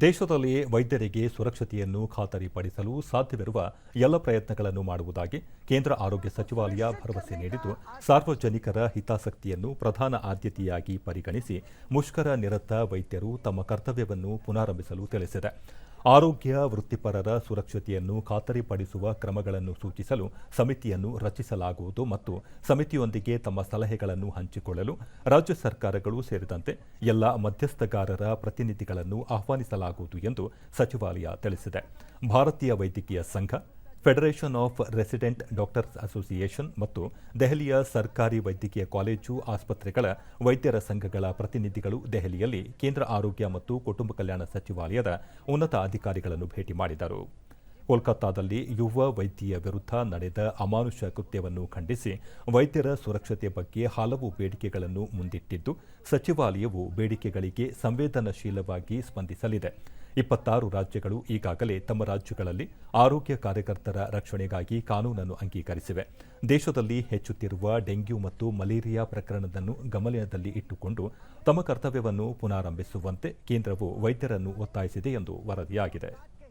ದೇಶದಲ್ಲಿ ವೈದ್ಯರಿಗೆ ಸುರಕ್ಷತೆಯನ್ನು ಖಾತರಿಪಡಿಸಲು ಸಾಧ್ಯವಿರುವ ಎಲ್ಲ ಪ್ರಯತ್ನಗಳನ್ನು ಮಾಡುವುದಾಗಿ ಕೇಂದ್ರ ಆರೋಗ್ಯ ಸಚಿವಾಲಯ ಭರವಸೆ ನೀಡಿದ್ದು, ಸಾರ್ವಜನಿಕರ ಹಿತಾಸಕ್ತಿಯನ್ನು ಪ್ರಧಾನ ಆದ್ಯತೆಯಾಗಿ ಪರಿಗಣಿಸಿ ಮುಷ್ಕರ ನಿರತ ವೈದ್ಯರು ತಮ್ಮ ಕರ್ತವ್ಯವನ್ನು ಪುನಾರಂಭಿಸಲು ತಿಳಿಸಿದೆ. ಆರೋಗ್ಯ, ವೃತ್ತಿಪರರ ಸುರಕ್ಷತೆಯನ್ನು ಖಾತರಿಪಡಿಸುವ ಕ್ರಮಗಳನ್ನು ಸೂಚಿಸಲು ಸಮಿತಿಯನ್ನು ರಚಿಸಲಾಗುವುದು ಮತ್ತು ಸಮಿತಿಯೊಂದಿಗೆ ತಮ್ಮ ಸಲಹೆಗಳನ್ನು ಹಂಚಿಕೊಳ್ಳಲು ರಾಜ್ಯ ಸರ್ಕಾರಗಳು ಸೇರಿದಂತೆ ಎಲ್ಲ ಮಧ್ಯಸ್ಥಗಾರರ ಪ್ರತಿನಿಧಿಗಳನ್ನು ಆಹ್ವಾನಿಸಲಾಗುವುದು ಎಂದು ಸಚಿವಾಲಯ ತಿಳಿಸಿದೆ. ಭಾರತೀಯ ವೈದ್ಯಕೀಯ ಸಂಘ federation of resident doctors association ಮತ್ತು ದೆಹಲಿಯ ಸರ್ಕಾರಿ ವೈದ್ಯಕೀಯ ಕಾಲೇಜು, ಆಸ್ಪತ್ರೆಗಳ ವೈದ್ಯರ ಸಂಘಗಳ ಪ್ರತಿನಿಧಿಗಳು ದೆಹಲಿಯಲ್ಲಿ ಕೇಂದ್ರ ಆರೋಗ್ಯ ಮತ್ತು ಕುಟುಂಬ ಕಲ್ಯಾಣ ಸಚಿವಾಲಯದ ಉನ್ನತ ಅಧಿಕಾರಿಗಳನ್ನು ಭೇಟಿ ಮಾಡಿದರು. ಕೋಲ್ಕತ್ತಾದಲ್ಲಿ ಯುವ ವೈದ್ಯೆಯ ವಿರುದ್ಧ ನಡೆದ ಅಮಾನುಷ ಕೃತ್ಯವನ್ನು ಖಂಡಿಸಿ ವೈದ್ಯರ ಸುರಕ್ಷತೆ ಬಗ್ಗೆ ಹಲವು ಬೇಡಿಕೆಗಳನ್ನು ಮುಂದಿಟ್ಟಿದ್ದು, ಸಚಿವಾಲಯವು ಬೇಡಿಕೆಗಳಿಗೆ ಸಂವೇದನಶೀಲವಾಗಿ ಸ್ಪಂದಿಸಲಿದೆ. ಇಪ್ಪತ್ತಾರು ರಾಜ್ಯಗಳು ಈಗಾಗಲೇ ತಮ್ಮ ರಾಜ್ಯಗಳಲ್ಲಿ ಆರೋಗ್ಯ ಕಾರ್ಯಕರ್ತರ ರಕ್ಷಣೆಗಾಗಿ ಕಾನೂನನ್ನು ಅಂಗೀಕರಿಸಿವೆ. ದೇಶದಲ್ಲಿ ಹೆಚ್ಚುತ್ತಿರುವ ಡೆಂಗ್ಯೂ ಮತ್ತು ಮಲೇರಿಯಾ ಪ್ರಕರಣವನ್ನು ಗಮನದಲ್ಲಿ ಇಟ್ಟುಕೊಂಡು ತಮ್ಮ ಕರ್ತವ್ಯವನ್ನು ಪುನಾರಂಭಿಸುವಂತೆ ಕೇಂದ್ರವು ವೈದ್ಯರನ್ನು ಒತ್ತಾಯಿಸಿದೆ ಎಂದು ವರದಿಯಾಗಿದೆ.